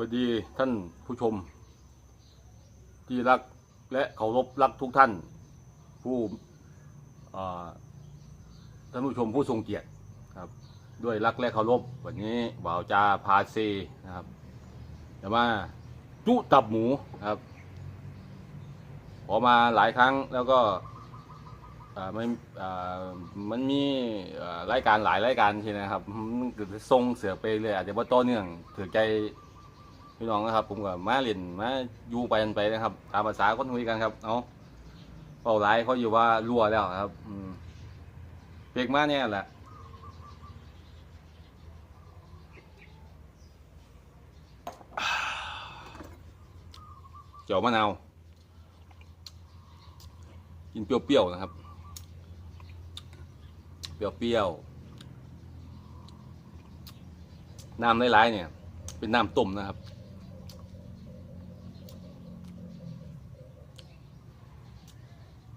วัสดีท่านผู้ชม ที่รักและเคารพรักทุกท่าน ผู้ท่านผู้ชมผู้ทรงเกียรติครับ ด้วยรักและเคารพวันนี้บ่าวจาพาเซนะครับแต่ว่าจุตับหมูครับขอมาหลายครั้งแล้วก็มันมันมีรายการหลายรายการใช่ไหมครับทรงเสือไปเลยอาจจะว่าต่อเนื่องถือใจ พี่น้องนะครับ ผมก็มาเล่นมาอยู่ไปกันไปนะครับ ตามภาษาคนคุยกันครับ เอาเป่าร้ายเขาอยู่ว่ารั่วแล้วครับอืมเปีกมาเนี่ยแหละเจียวมะนาว กินเปรี้ยวๆนะครับ เปรี้ยวๆ น้ำหลายๆเนี่ย เป็นน้ำต้มนะครับ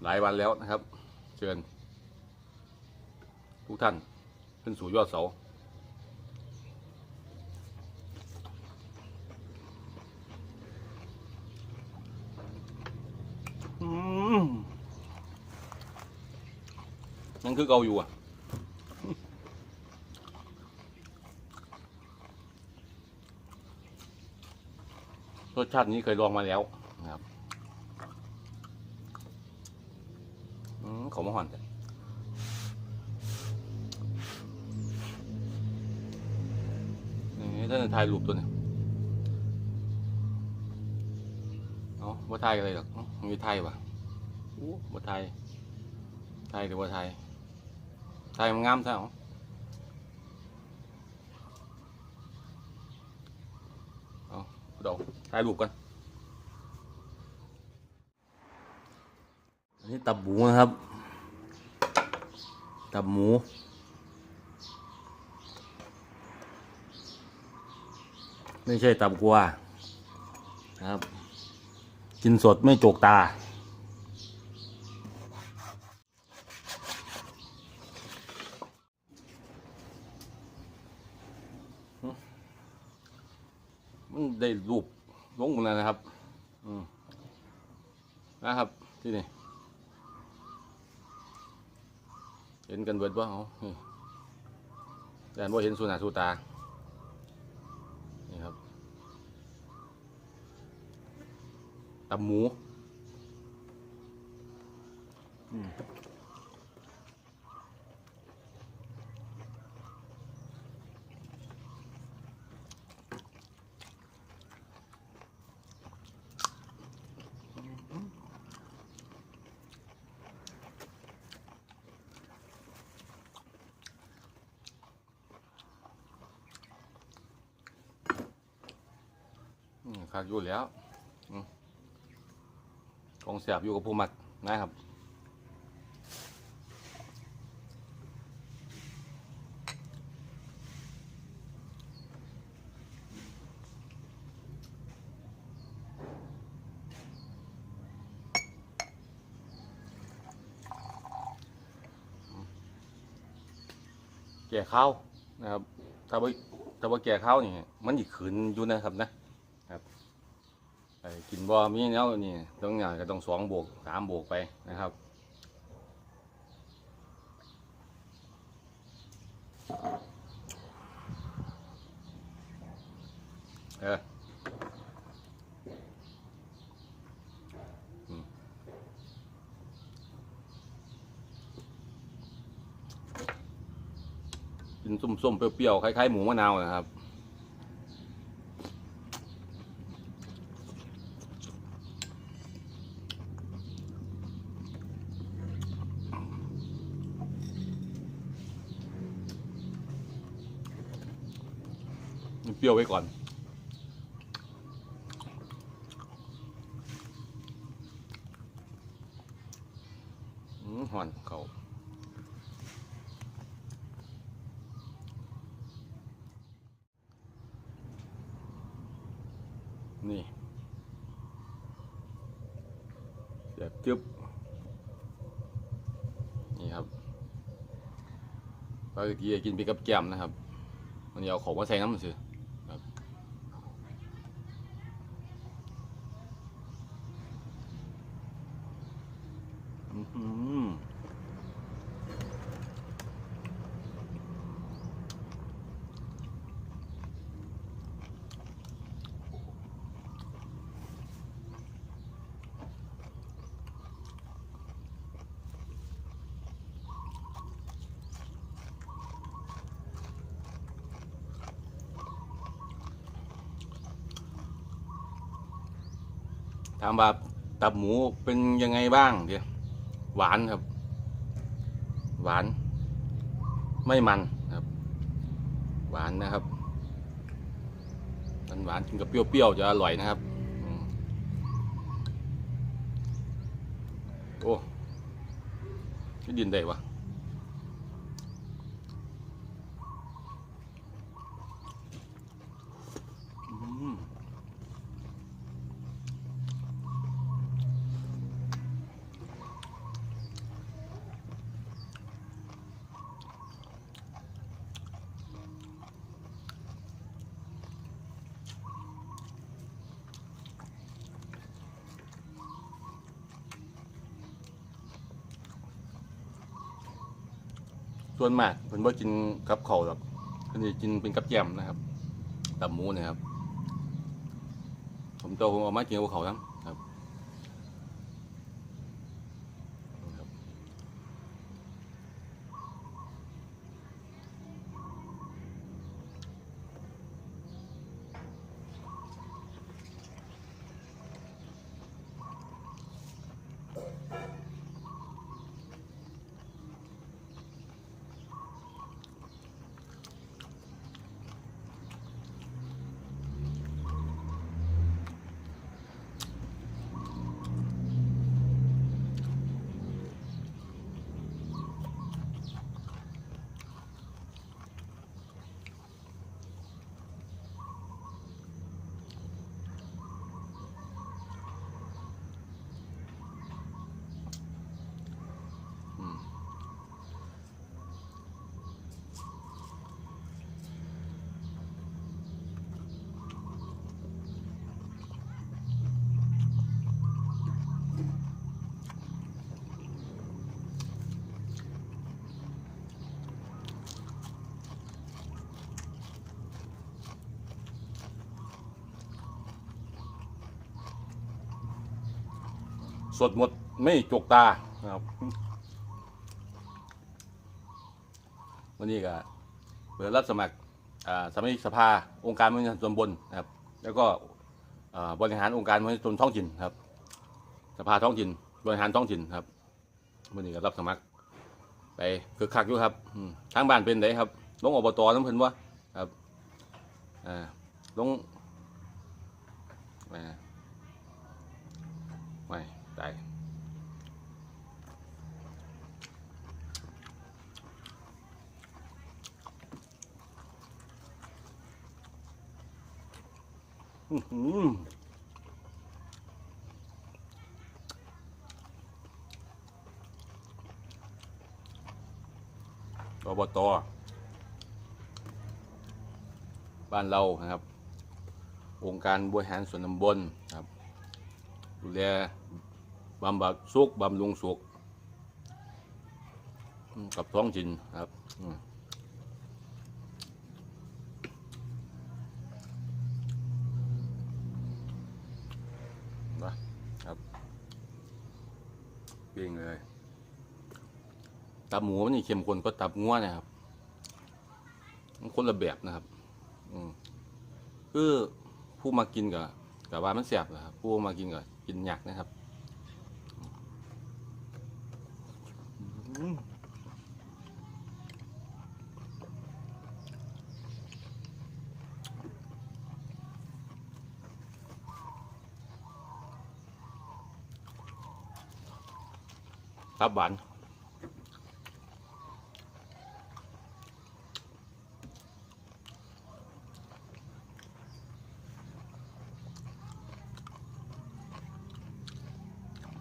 ลายวันแล้วนะครับ เชิญ ทุกท่านขึ้นสู่ยอดเสาอืมยังคือเกาอยู่อะรสชาตินี้เคยลองมาแล้วนะครับ อืมเขามาห่อนแต่นี่ท่านถ่ายรูปตัวนี้เอาว่ถ่ายอะไรหรอกมีถ่ายปะอู้ว่ถ่ายถ่ายหรือว่ถ่ายถ่ายมันงามใช่หรอเอาเดี๋ยวถ่ายรูปกันอันนี้ตับหมูนะครับ ตับหมู ไม่ใช่ตับกัวนะครับ กินสดไม่จกตา มันได้รูปลงมดแล้วนะครับ อืมนะครับ ที่นี่ เห็นกันเบิดบ่เอาแต่ว่าเห็นสูนาสูตา นี่ครับตับหมู อืม คักอยู่แล้วอของเสียบอยู่กับผู้มักนะครับแก่ข้าวนะครับ ถ้าว่าถ้าว่าแก่ข้าวนี่ มันอีกขืนอยู่นะครับนะ กินบ่มีแล้วนี่ต้องอย่างก็ต้องสองบวกสามบวกไปนะครับเออกินส้มๆเปรี้ยวๆคล้ายๆหมูมะนาวนะครับ เปรี้ยวไว้ก่อน หอนเขานี่เสียบจึ๊บนี่ครับปกติกินไปกับแก้มนะครับ มันเอาของมาใส่น้ำมันสิรับ อืม ถามว่าตับหมูเป็นยังไงบ้างเดี๋ยวหวานครับ หวาน ไม่มันครับ หวานนะครับมันหวานกินกับเปรี้ยวๆจะอร่อยนะครับโอ้ดินได้วะอืม ส่วนมากเพิ่นบ่กินกับข้าวหรอกเพิ่นสิกินเป็นกับแกล้มนะครับตับหมูนะครับ ผมโตผมเอามากินกับข้าวทั้ง สดหมดไม่จกตาครับวันนี้ก็เปิดรับสมัครอ่าสมาชิกสภาองค์การบริหารส่วนตำบลนะครับ แล้วก็บริหารองค์การบริหารส่วนท้องถิ่นครับ สภาท้องถิ่น บริหารท้องถิ่นครับวันนี้ก็รับสมัคร ไปคือคักอยู่ครับทางบ้านเป็นไงครับลงอบตน้ำเพิ่นวะครับอ่าลงอ่า ไม่ตายอื้อหืออบตบ้านเรานะครับ องค์การบริหารส่วนตำบลครับ ดูแล บำบัดสุขบำรุงสุขกับท้องถิ่นครับนะครับปิ้งเลยตับหมูนนี่เข้มข้นก็ตับงัวนะครับมันคนละแบบนะครับ อืมคือผู้มากินกับกับว่ามันแสบนะครับ ผู้มากินกับกินหยักนะครับอืม ตับหวาน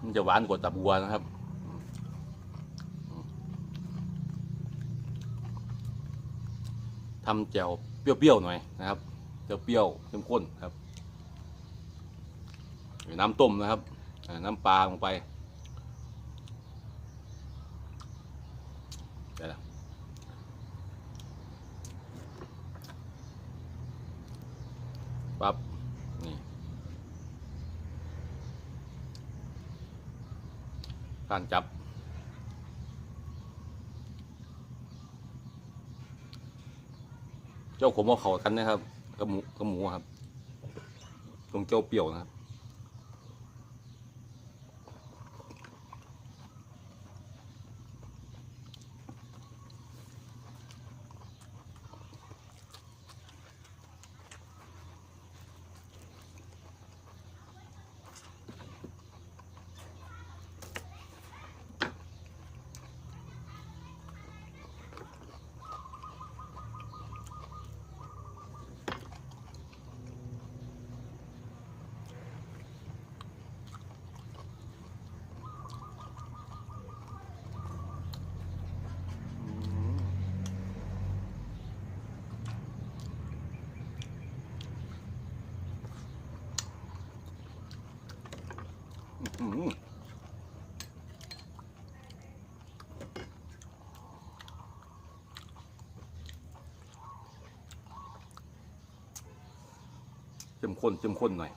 มันจะหวานกว่าตับวัวนะครับ ทำแจ่วเปรี้ยวๆหน่อยนะครับแจ่วเปรี้ยวเข้มข้นครับ น้ำต้มนะครับ น้ำปลาลงไปได้แล้วปั๊บนี่การจับ เจ้าขมเอาเขากันนะครับกับหมูกับหมูครับ ตรงเจ้าเปรี้ยวนะครับ เข้มข้นเข้มข้นหน่อย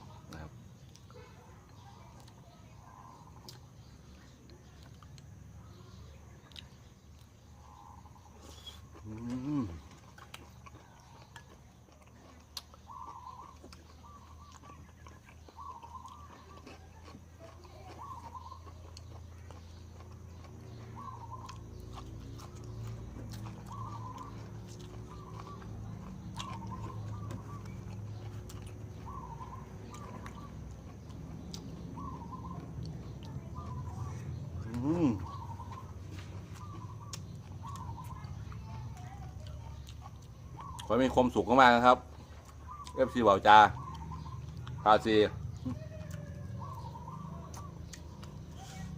ขอให้มีความสุขมากๆนะครับเอฟซีบาวจาพาซี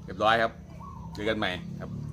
เรียบร้อยครับ เจอกันใหม่ครับ